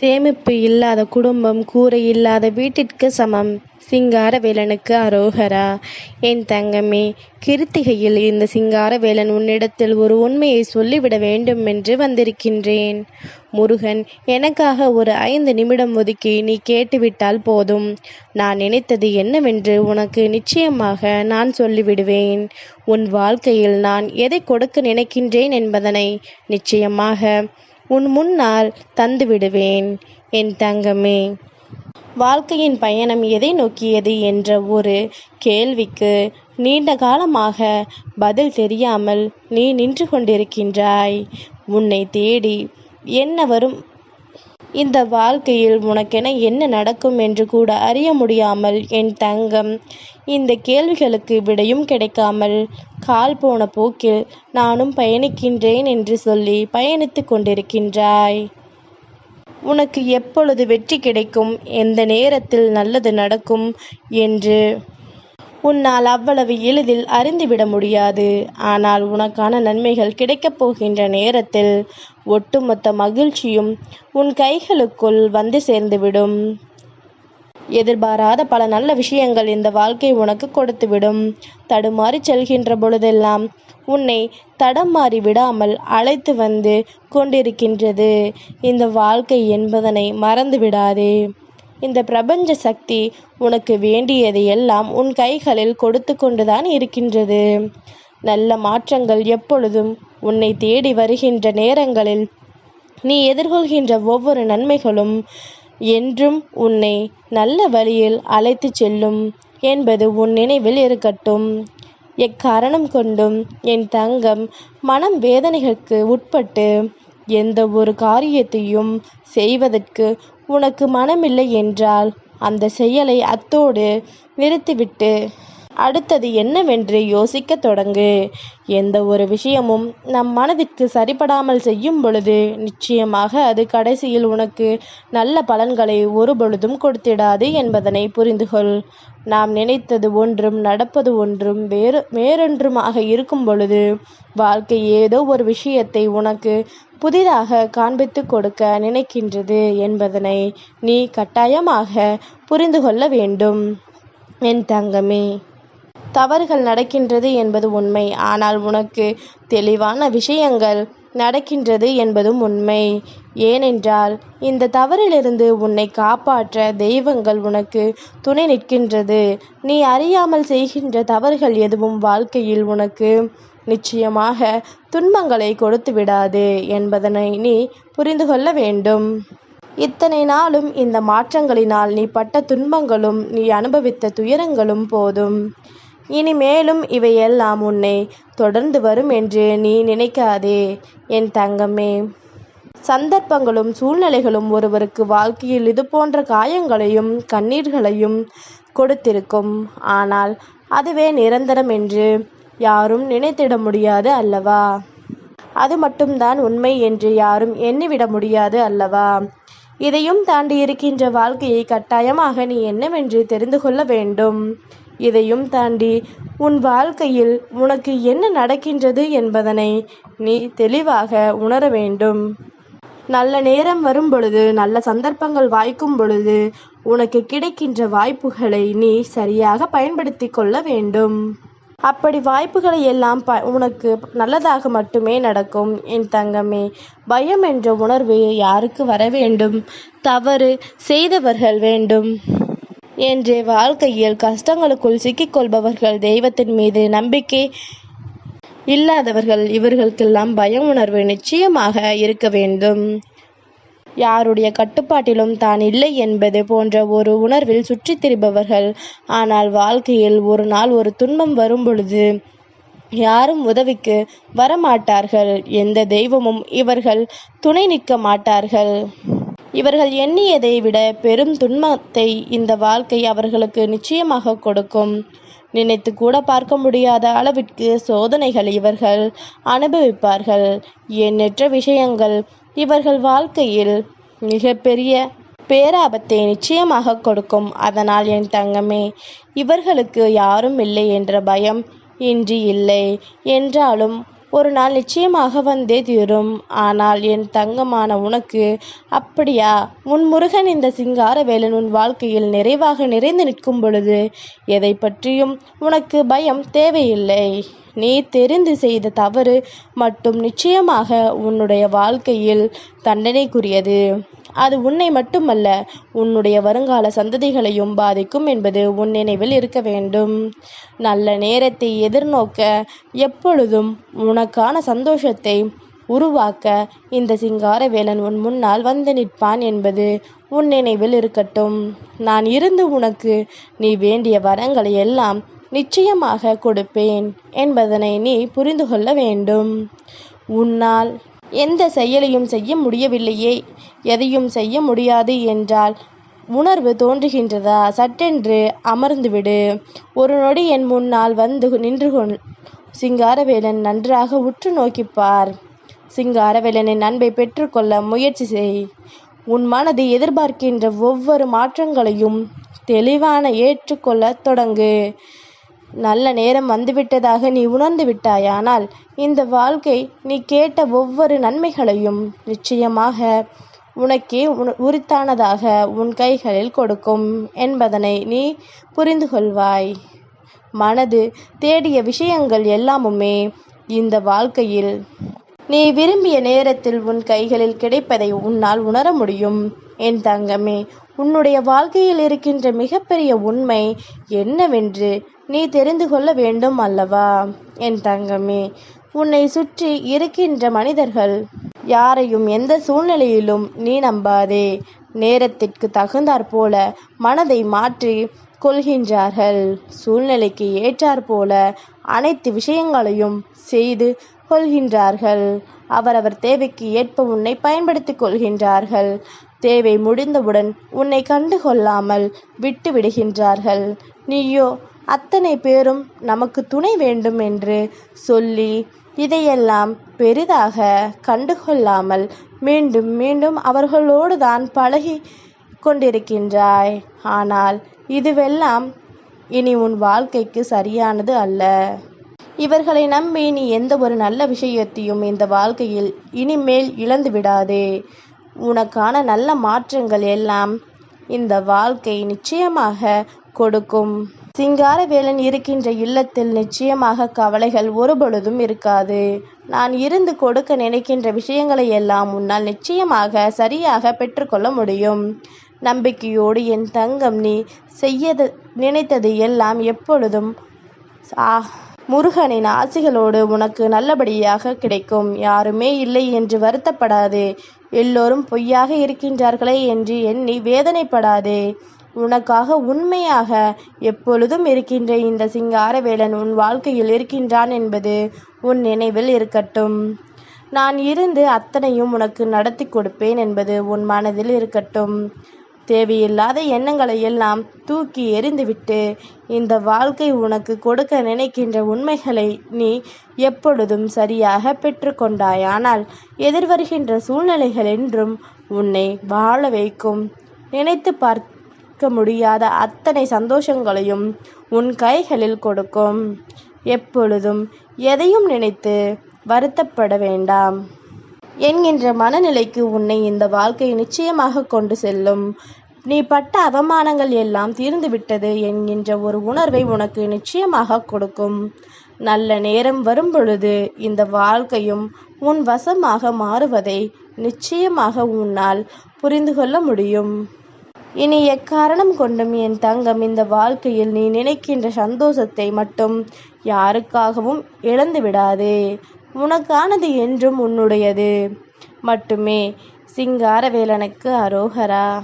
சேமிப்பு இல்லாத குடும்பம் கூரை இல்லாத வீட்டிற்கு சமம். சிங்காரவேலனுக்கு அரோகரா. என் தங்கமே கிருத்திகையில் இந்த சிங்காரவேலன் உன்னிடத்தில் ஒரு உண்மையை சொல்லிவிட வேண்டும் என்று வந்திருக்கின்றேன். முருகன் எனக்காக ஒரு ஐந்து நிமிடம் ஒதுக்கி நீ கேட்டுவிட்டால் போதும். நான் நினைத்தது என்னவென்று உனக்கு நிச்சயமாக நான் சொல்லிவிடுவேன். உன் வாழ்க்கையில் நான் எதை கொடுக்க நினைக்கின்றேன் என்பதனை நிச்சயமாக உன் முன்னால் தந்துவிடுவேன் என் தங்கமே. வாழ்க்கையின் பயணம் எதை நோக்கியது என்ற ஒரு கேள்விக்கு நீண்ட காலமாக பதில் தெரியாமல் நீ நின்று கொண்டிருக்கின்றாய். உன்னை தேடி என்ன வரும்? இந்த வாழ்க்கையில் உனக்கென என்ன நடக்கும் என்று கூட அறிய முடியாமல் என் தங்கம் இந்த கேள்விகளுக்கு விடையும் கிடைக்காமல் கால் போன போக்கில் நானும் பயணிக்கின்றேன் என்று சொல்லி பயணித்து கொண்டிருக்கின்றாய். உனக்கு எப்பொழுது வெற்றி கிடைக்கும் எந்த நேரத்தில் நல்லது நடக்கும் என்று உன்னால் அவ்வளவு எளிதில் அறிந்துவிட முடியாது. ஆனால் உனக்கான நன்மைகள் கிடைக்கப் போகின்ற நேரத்தில் ஒட்டுமொத்த மகிழ்ச்சியும் உன் கைகளுக்குள் வந்து சேர்ந்துவிடும். எதிர்பாராத பல நல்ல விஷயங்கள் இந்த வாழ்க்கை உனக்கு கொடுத்துவிடும். தடுமாறி செல்கின்ற பொழுதெல்லாம் உன்னை தடம் மாறி விடாமல் அழைத்து வந்து கொண்டிருக்கின்றது. இந்த வாழ்க்கை என்பதனை மறந்து விடாதே இந்த பிரபஞ்ச சக்தி உனக்கு வேண்டியதை எல்லாம் உன் கைகளில் கொடுத்து கொண்டுதான் இருக்கின்றது. நல்ல மாற்றங்கள் எப்பொழுதும் உன்னை தேடி வருகின்ற நேரங்களில் நீ எதிர்கொள்கின்ற ஒவ்வொரு நன்மைகளும் என்றும் உன்னை நல்ல வழியில் அழைத்து செல்லும் என்பது உன் நினைவில் இருக்கட்டும். எக்காரணம் கொண்டும் என் தங்கம் மனம் வேதனைகளுக்கு உட்பட்டு எந்த ஒரு காரியத்தையும் செய்வதற்கு உனக்கு மனமில்லை என்றால் அந்த செயலை அத்தோடு நிறுத்திவிட்டு அடுத்தது என்னவென்று யோசிக்கத் தொடங்கு. எந்த ஒரு விஷயமும் நம் மனதிற்கு சரிபடாமல் செய்யும் பொழுது நிச்சயமாக அது கடைசியில் உனக்கு நல்ல பலன்களை ஒரு பொழுதும் கொடுத்திடாது என்பதனை புரிந்துகொள். நாம் நினைத்தது ஒன்றும் நடப்பது ஒன்றும் வேறு வேறொன்றுமாக இருக்கும் பொழுது வாழ்க்கை ஏதோ ஒரு விஷயத்தை உனக்கு புதிதாக காண்பித்து கொடுக்க நினைக்கின்றது என்பதனை நீ கட்டாயமாக புரிந்து கொள்ள வேண்டும். என் தங்கமே தவறுகள் நடக்கின்றது என்பது உண்மை. ஆனால் உனக்கு தெளிவான விஷயங்கள் நடக்கின்றது என்பதும் உண்மை. ஏனென்றால் இந்த தவறிலிருந்து உன்னை காப்பாற்ற தெய்வங்கள் உனக்கு துணை நிற்கின்றது. நீ அறியாமல் செய்கின்ற தவறுகள் எதுவும் வாழ்க்கையில் உனக்கு நிச்சயமாக துன்பங்களை கொடுத்து விடாது என்பதனை நீ புரிந்து கொள்ள வேண்டும். இத்தனை நாளும் இந்த மாற்றங்களினால் நீ பட்ட துன்பங்களும் நீ அனுபவித்த துயரங்களும் போதும். இனி மேலும் இவையெல்லாம் உன்னை தொடர்ந்து வரும் என்று நீ நினைக்காதே என் தங்கமே. சந்தர்ப்பங்களும் சூழ்நிலைகளும் ஒருவருக்கு வாழ்க்கையில் இது போன்ற காயங்களையும் கண்ணீர்களையும் கொடுத்திருக்கும். ஆனால் அதுவே நிரந்தரம் என்று யாரும் நினைத்திட முடியாது அல்லவா? அது மட்டும்தான் உண்மை என்று யாரும் எண்ணிவிட முடியாது அல்லவா? இதையும் தாண்டி இருக்கின்ற வாழ்க்கையை கட்டாயமாக நீ என்னவென்று தெரிந்து கொள்ள வேண்டும். இதையும் தாண்டி உன் வாழ்க்கையில் உனக்கு என்ன நடக்கின்றது என்பதனை நீ தெளிவாக உணர வேண்டும். நல்ல நேரம் வரும் பொழுது நல்ல சந்தர்ப்பங்கள் வாய்க்கும் பொழுது உனக்கு கிடைக்கின்ற வாய்ப்புகளை நீ சரியாக பயன்படுத்தி கொள்ள வேண்டும். அப்படி வாய்ப்புகளை எல்லாம் ப உனக்கு நல்லதாக மட்டுமே நடக்கும் என் தங்கமே. பயம் என்ற உணர்வு யாருக்கு வர வேண்டும்? தவறு செய்தவர்கள் வேண்டும். என்று வாழ்க்கையில் கஷ்டங்களுக்குள் சிக்கிக்கொள்பவர்கள் தெய்வத்தின் மீது நம்பிக்கை இல்லாதவர்கள் இவர்களுக்கெல்லாம் பயம் உணர்வு நிச்சயமாக இருக்க வேண்டும். யாருடைய கட்டுப்பாட்டிலும் தான் இல்லை என்பது போன்ற ஒரு உணர்வில் சுற்றித் திரிபவர்கள். ஆனால் வாழ்க்கையில் ஒரு நாள் ஒரு துன்பம் வரும் பொழுது யாரும் உதவிக்கு வரமாட்டார்கள். எந்த தெய்வமும் இவர்கள் துணை நிற்க மாட்டார்கள். இவர்கள் எண்ணியதை விட பெரும் துன்பத்தை இந்த வாழ்க்கை அவர்களுக்கு நிச்சயமாக கொடுக்கும். நினைத்து கூட பார்க்க முடியாத அளவிற்கு சோதனைகள் இவர்கள் அனுபவிப்பார்கள். எண்ணற்ற விஷயங்கள் இவர்கள் வாழ்க்கையில் மிகப்பெரிய பேராபத்தை நிச்சயமாக கொடுக்கும். அதனால் என் தங்கமே இவர்களுக்கு யாரும் இல்லை என்ற பயம் இன்றி இல்லை. என்றாலும் ஒரு நாள் நிச்சயமாக வந்தே தீரும். ஆனால் என் தங்கமான உனக்கு அப்படியா? உன் முருகன் இந்த சிங்காரவேலன் உன் வாழ்க்கையில் நிறைவாக நிறைந்து நிற்கும் பொழுது எதை பற்றியும் உனக்கு பயம் தேவையில்லை. நீ தெரிந்து செய்த தவறு மட்டும் நிச்சயமாக உன்னுடைய வாழ்க்கையில் தண்டனைக்குரியது. அது உன்னை மட்டுமல்ல உன்னுடைய வருங்கால சந்ததிகளையும் பாதிக்கும் என்பது உன் நினைவில் இருக்க வேண்டும். நல்ல நேரத்தை எதிர்நோக்க எப்பொழுதும் உனக்கான சந்தோஷத்தை உருவாக்க இந்த சிங்கார வேலன் உன் முன்னால் வந்து நிற்பான் என்பது உன் நினைவில் இருக்கட்டும். நான் இருந்து உனக்கு நீ வேண்டிய வரங்களை எல்லாம் நிச்சயமாக கொடுப்பேன் என்பதனை நீ புரிந்து கொள்ள வேண்டும். உன்னால் எந்த செயலையும் செய்ய முடியவில்லையே. எதையும் செய்ய முடியாது என்றால் உணர்வு தோன்றுகின்றதா? சட்டென்று அமர்ந்துவிடு. ஒரு நொடி என் முன்னால் வந்து நின்று கொள். சிங்காரவேலன் நன்றாக உற்று நோக்கிப்பார் சிங்காரவேலனின் அன்பை பெற்றுக்கொள்ள முயற்சி செய். உன் மனது எதிர்பார்க்கின்ற ஒவ்வொரு மாற்றங்களையும் தெளிவான ஏற்றுக்கொள்ள தொடங்கு. நல்ல நேரம் வந்துவிட்டதாக நீ உணர்ந்து விட்டாயானால் இந்த வாழ்க்கை நீ கேட்ட ஒவ்வொரு நன்மைகளையும் நிச்சயமாக உனக்கே உரித்தானதாக உன் கைகளில் கொடுக்கும் என்பதனை நீ புரிந்து கொள்வாய் மனது தேடிய விஷயங்கள் எல்லாமுமே இந்த வாழ்க்கையில் நீ விரும்பிய நேரத்தில் உன் கைகளில் கிடைப்பதை உன்னால் உணர முடியும். என் தங்கமே உன்னுடைய வாழ்க்கையில் இருக்கின்ற மிகப்பெரிய உண்மை என்னவென்று நீ தெரிந்து கொள்ள வேண்டும் அல்லவா? என் தங்கமே உன்னை சுற்றி இருக்கின்ற மனிதர்கள் யாரையும் எந்த சூழ்நிலையிலும் நீ நம்பாதே. நேரத்திற்கு தகுந்தாற் போல மனதை மாற்றி கொள்கின்றார்கள். சூழ்நிலைக்கு ஏற்றாற்போல அனைத்து விஷயங்களையும் செய்து கொள்கின்றார்கள். அவரவர் தேவைக்கு ஏற்ப உன்னை பயன்படுத்திக் கொள்கின்றார்கள். தேவை முடிந்தவுடன் உன்னை கண்டு கொள்ளாமல் விட்டு விடுகின்றார்கள் நீயோ அத்தனை பேரும் நமக்கு துணை வேண்டும் என்று சொல்லி இதையெல்லாம் பெரிதாக கண்டுகொள்ளாமல் மீண்டும் மீண்டும் அவர்களோடு தான் பழகி கொண்டிருக்கின்றாய். ஆனால் இதுவெல்லாம் இனி உன் வாழ்க்கைக்கு சரியானது அல்ல. இவர்களை நம்பி நீ எந்த ஒரு நல்ல விஷயத்தையும் இந்த வாழ்க்கையில் இனிமேல் இழந்து விடாதே. உனக்கான நல்ல மாற்றங்கள் எல்லாம் இந்த வாழ்க்கை நிச்சயமாக கொடுக்கும். சிங்காரவேலன் இருக்கின்ற இல்லத்தில் நிச்சயமாக கவலைகள் ஒருபொழுதும் இருக்காது. நான் இருந்து கொடுக்க நினைக்கின்ற விஷயங்களை எல்லாம் உன்னால் நிச்சயமாக சரியாக பெற்றுக்கொள்ள முடியும். நம்பிக்கையோடு என் தங்கம் நீ செய்ய நினைத்தது எல்லாம் எப்பொழுதும் முருகனின் ஆசிகளோடு உனக்கு நல்லபடியாக கிடைக்கும். யாருமே இல்லை என்று வருத்தப்படாதே. எல்லோரும் பொய்யாக இருக்கின்றார்களே என்று எண்ணி வேதனைப்படாதே. உனக்காக உண்மையாக எப்பொழுதும் இருக்கின்ற இந்த சிங்காரவேலன் உன் வாழ்க்கையில் இருக்கின்றான் என்பது உன் நினைவில் இருக்கட்டும். நான் இருந்து அத்தனையும் உனக்கு நடத்தி கொடுப்பேன் என்பது உன் மனதில் இருக்கட்டும். தேவையில்லாத எண்ணங்களை எல்லாம் தூக்கி எறிந்துவிட்டு இந்த வாழ்க்கை உனக்கு கொடுக்க நினைக்கின்ற உண்மைகளை நீ எப்பொழுதும் சரியாக பெற்றுக்கொண்டாயானால் எதிர்வருகின்ற சூழ்நிலைகள் என்றும் உன்னை வாழ வைக்கும். நினைத்து பார்க்க முடியாத அத்தனை சந்தோஷங்களையும் உன் கைகளில் கொடுக்கும். எப்பொழுதும் எதையும் நினைத்து வருத்தப்பட வேண்டாம். என்கின்ற மனநிலைக்கு உன்னை இந்த வாழ்க்கை நிச்சயமாக கொண்டு செல்லும். நீ பட்ட அவமானங்கள் எல்லாம் தீர்ந்துவிட்டது என்கின்ற ஒரு உணர்வை உனக்கு நிச்சயமாக கொடுக்கும். நல்ல நேரம் வரும் பொழுது இந்த வாழ்க்கையும் உன் வசமாக மாறுவதை நிச்சயமாக உன்னால் புரிந்து கொள்ள முடியும். இனி எக்காரணம் கொண்டும் என் தங்கம் இந்த வாழ்க்கையில் நீ நினைக்கின்ற சந்தோஷத்தை மட்டும் யாருக்காகவும் இழந்து விடாதே. உனக்கானது என்றும் உன்னுடையது. மட்டுமே சிங்காரவேலனுக்கு அரோகரா.